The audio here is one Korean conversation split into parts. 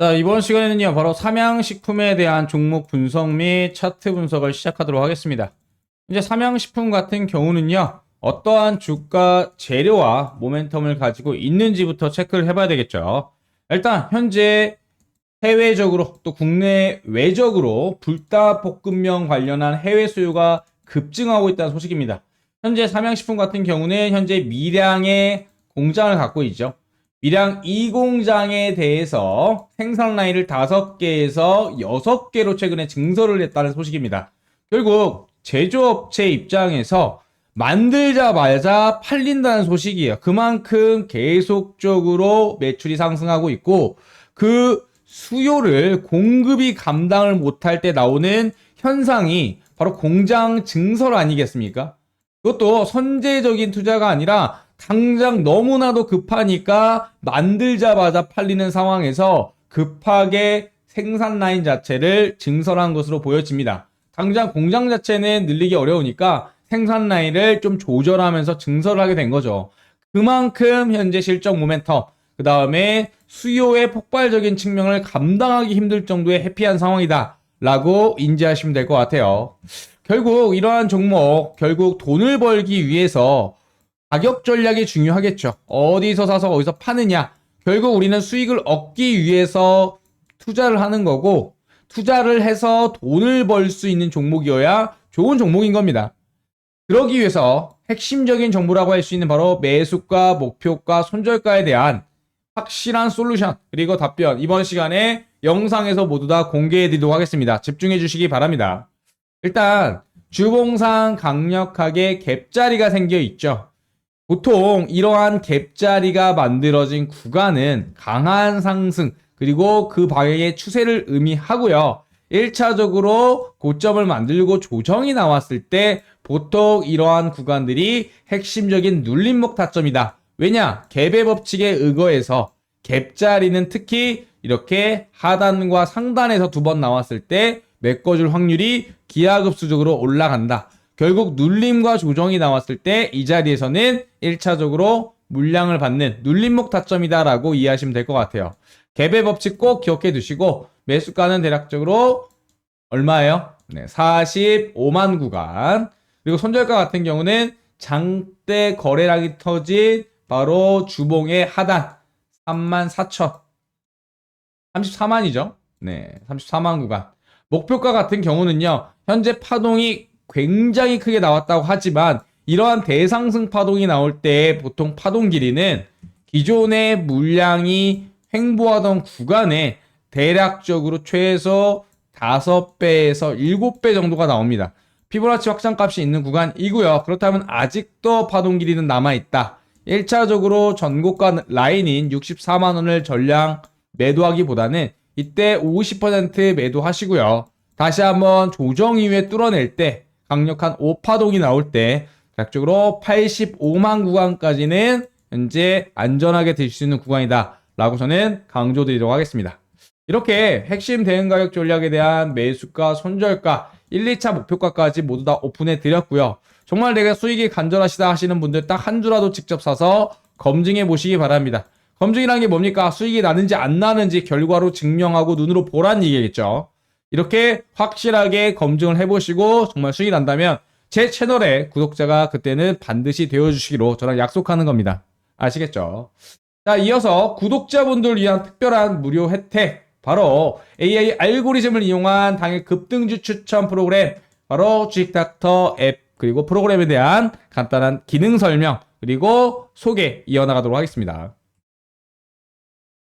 자, 이번 시간에는요, 바로 삼양식품에 대한 종목 분석 및 차트 분석을 시작하도록 하겠습니다. 이제 삼양식품 같은 경우는요, 어떠한 주가 재료와 모멘텀을 가지고 있는지부터 체크를 해봐야 되겠죠. 일단, 현재 해외적으로 또 국내 외적으로 불닭볶음면 관련한 해외 수요가 급증하고 있다는 소식입니다. 현재 삼양식품 같은 경우는 현재 미량의 공장을 갖고 있죠. 미량 이 공장에 대해서 생산 라인을 5개에서 6개로 최근에 증설을 했다는 소식입니다. 결국 제조업체 입장에서 만들자마자 팔린다는 소식이에요. 그만큼 계속적으로 매출이 상승하고 있고 그 수요를 공급이 감당을 못할 때 나오는 현상이 바로 공장 증설 아니겠습니까? 그것도 선제적인 투자가 아니라 당장 너무나도 급하니까 만들자마자 팔리는 상황에서 급하게 생산 라인 자체를 증설한 것으로 보여집니다. 당장 공장 자체는 늘리기 어려우니까 생산 라인을 좀 조절하면서 증설을 하게 된 거죠. 그만큼 현재 실적 모멘텀, 그 다음에 수요의 폭발적인 측면을 감당하기 힘들 정도의 해피한 상황이다. 라고 인지하시면 될 것 같아요. 결국 이러한 종목, 결국 돈을 벌기 위해서 가격 전략이 중요하겠죠. 어디서 사서 어디서 파느냐. 결국 우리는 수익을 얻기 위해서 투자를 하는 거고, 투자를 해서 돈을 벌 수 있는 종목이어야 좋은 종목인 겁니다. 그러기 위해서 핵심적인 정보라고 할 수 있는 바로 매수가, 목표가, 손절가에 대한 확실한 솔루션, 그리고 답변, 이번 시간에 영상에서 모두 다 공개해 드리도록 하겠습니다. 집중해 주시기 바랍니다. 일단, 주봉상 강력하게 갭자리가 생겨 있죠. 보통 이러한 갭자리가 만들어진 구간은 강한 상승 그리고 그 방향의 추세를 의미하고요. 1차적으로 고점을 만들고 조정이 나왔을 때 보통 이러한 구간들이 핵심적인 눌림목 타점이다. 왜냐? 갭의 법칙에 의거해서 갭자리는 특히 이렇게 하단과 상단에서 두 번 나왔을 때 메꿔줄 확률이 기하급수적으로 올라간다. 결국 눌림과 조정이 나왔을 때 이 자리에서는 1차적으로 물량을 받는 눌림목 타점이다라고 이해하시면 될 것 같아요. 갭의 법칙 꼭 기억해 두시고 매수가는 대략적으로 얼마예요? 네, 45만 구간. 그리고 손절가 같은 경우는 장대 거래량이 터진 바로 주봉의 하단 3만 4천 34만이죠. 네, 34만 구간. 목표가 같은 경우는요. 현재 파동이 굉장히 크게 나왔다고 하지만 이러한 대상승 파동이 나올 때 보통 파동 길이는 기존의 물량이 횡보하던 구간에 대략적으로 최소 5배에서 7배 정도가 나옵니다. 피보나치 확장값이 있는 구간이고요. 그렇다면 아직도 파동 길이는 남아있다. 1차적으로 전고가 라인인 64만원을 전량 매도하기보다는 이때 50% 매도하시고요. 다시 한번 조정 이후에 뚫어낼 때 강력한 5파동이 나올 때 대략적으로 85만 구간까지는 현재 안전하게 드실 수 있는 구간이다 라고 저는 강조드리도록 하겠습니다. 이렇게 핵심 대응 가격 전략에 대한 매수가, 손절가, 1, 2차 목표가까지 모두 다 오픈해 드렸고요. 정말 내가 수익이 간절하시다 하시는 분들 딱 한 주라도 직접 사서 검증해 보시기 바랍니다. 검증이라는 게 뭡니까? 수익이 나는지 안 나는지 결과로 증명하고 눈으로 보란 얘기겠죠. 이렇게 확실하게 검증을 해보시고 정말 수익이 난다면 제 채널에 구독자가 그때는 반드시 되어주시기로 저랑 약속하는 겁니다. 아시겠죠? 자, 이어서 구독자분들 위한 특별한 무료 혜택 바로 AI 알고리즘을 이용한 당일 급등주 추천 프로그램 바로 주식닥터 앱 그리고 프로그램에 대한 간단한 기능 설명 그리고 소개 이어나가도록 하겠습니다.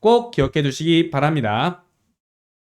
꼭 기억해 두시기 바랍니다.